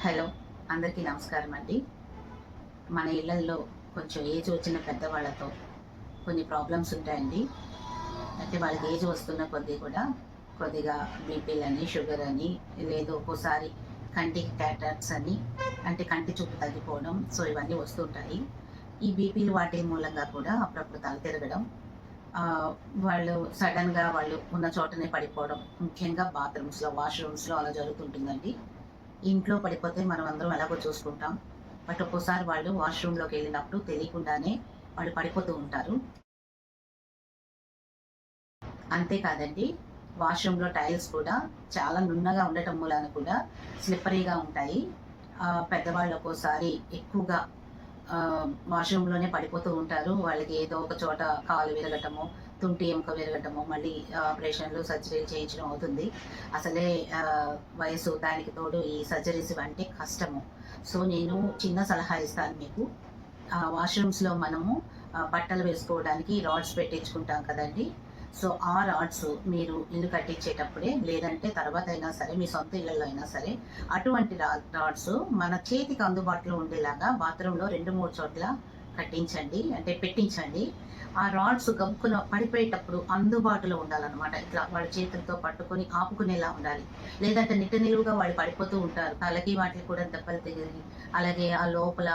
Hello అందరికీ నమస్కారం అండి మన ఇళ్ళల్లో కొంచెం ఏజ్ వచ్చిన పెద్దవాళ్ళతో కొన్ని ప్రాబ్లమ్స్ ఉంటాయండి. అంటే వాళ్ళకి ఏజ్ వస్తున్న కొద్దీ కూడా కొద్దిగా బీపీలని షుగర్ అని లేదు ఒక్కోసారి కంటికి క్యాటాక్స్ అని అంటే కంటి చూపు తగ్గిపోవడం సో ఇవన్నీ వస్తుంటాయి. ఈ బీపీలు వాటి మూలంగా కూడా అప్పుడప్పుడు తల తిరగడం వాళ్ళు సడన్గా వాళ్ళు ఉన్న చోటనే పడిపోవడం ముఖ్యంగా బాత్రూమ్స్లో వాష్రూమ్స్లో అలా జరుగుతుంటుందండి. ఇంట్లో పడిపోతే మనం అందరం ఎలాగో చూసుకుంటాం. బట్ ఒక్కోసారి వాళ్ళు వాష్రూమ్లోకి వెళ్ళినప్పుడు తెలియకుండానే వాళ్ళు పడిపోతూ ఉంటారు. అంతేకాదండి వాష్రూమ్లో టైల్స్ కూడా చాలా నున్నగా ఉండటం మూలాన కూడా స్లిప్పరీగా ఉంటాయి. ఆ, పెద్దవాళ్ళు ఒక్కోసారి ఎక్కువగా వాష్రూమ్లోనే పడిపోతూ ఉంటారు. వాళ్ళకి ఏదో ఒక చోట కాలు విరగటము తుంటి ఎముక విరగటము మళ్ళీ ఆపరేషన్లు సర్జరీలు చేయించడం అవుతుంది. అసలే వయసు దానికి తోడు ఈ సర్జరీస్ అంటే కష్టము. సో నేను చిన్న సలహా ఇస్తాను మీకు. వాష్రూమ్స్లో మనము బట్టలు వేసుకోవడానికి రాడ్స్ పెట్టించుకుంటాం కదండి. సో ఆ రాడ్స్ మీరు ఇల్లు కట్టించేటప్పుడే లేదంటే తర్వాత అయినా సరే మీ సొంత ఇళ్ళల్లో అయినా సరే అటువంటి రా- రాడ్స్ మన చేతికి అందుబాటులో ఉండేలాగా బాత్రూంలో రెండు మూడు చోట్ల కట్టించండి అంటే పెట్టించండి. ఆ రాడ్స్ గమ్ముకున్న పడిపోయేటప్పుడు అందుబాటులో ఉండాలన్నమాట. ఇట్లా వాళ్ళ చేతులతో పట్టుకొని ఆపుకునేలా ఉండాలి. లేదంటే నిట్ట నిలువుగా వాళ్ళు పడిపోతూ ఉంటారు. తలకి వాటికి కూడా దెబ్బలు తిరిగి అలాగే ఆ లోపల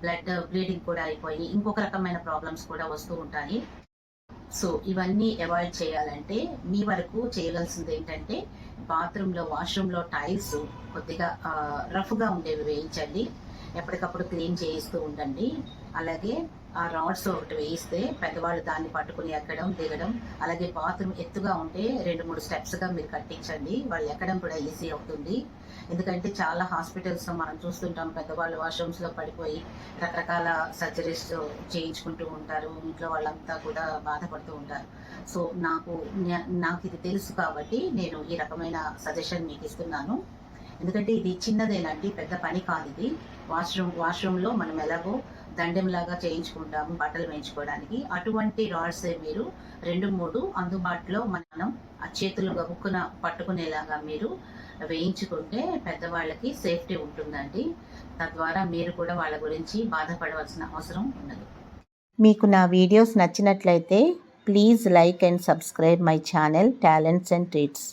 బ్లడ్ బ్లీడింగ్ కూడా అయిపోయి ఇంకొక రకమైన ప్రాబ్లమ్స్ కూడా వస్తూ ఉంటాయి. సో ఇవన్నీ అవాయిడ్ చేయాలంటే మీ వరకు చేయవలసింది ఏంటంటే బాత్రూంలో వాష్రూమ్లో టైల్స్ కొద్దిగా రఫ్గా ఉండేవి వేయించండి. ఎప్పటికప్పుడు క్లీన్ చేయిస్తూ ఉండండి. అలాగే ఆ రాడ్స్ ఒకటి వేయిస్తే పెద్దవాళ్ళు దాన్ని పట్టుకుని ఎక్కడం దిగడం అలాగే బాత్రూమ్ ఎత్తుగా ఉంటే రెండు మూడు స్టెప్స్గా మీరు కట్టించండి. వాళ్ళు ఎక్కడం కూడా ఈజీ అవుతుంది. ఎందుకంటే చాలా హాస్పిటల్స్లో మనం చూస్తుంటాం పెద్దవాళ్ళు వాష్రూమ్స్లో పడిపోయి రకరకాల సర్జరీస్ చేయించుకుంటూ ఉంటారు ఇంట్లో వాళ్ళంతా కూడా బాధపడుతూ ఉంటారు. సో నాకు నాకు ఇది తెలుసు కాబట్టి నేను ఈ రకమైన సజెషన్ మీకు ఇస్తున్నాను. ఎందుకంటే ఇది చిన్నదేనండి పెద్ద పని కాదు ఇది. వాష్రూమ్ వాష్రూమ్లో మనం ఎలాగో దండెంలాగా చేయించుకుంటాము బట్టలు వేయించుకోవడానికి. అటువంటి రాడ్స్ మీరు రెండు మూడు అందుబాటులో మనం ఆ చేతులు గబుక్కున పట్టుకునేలాగా మీరు వేయించుకుంటే పెద్దవాళ్ళకి సేఫ్టీ ఉంటుందండి. తద్వారా మీరు కూడా వాళ్ళ గురించి బాధపడవలసిన అవసరం ఉండదు. మీకు నా వీడియోస్ నచ్చినట్లయితే please like and subscribe my channel talents and treats.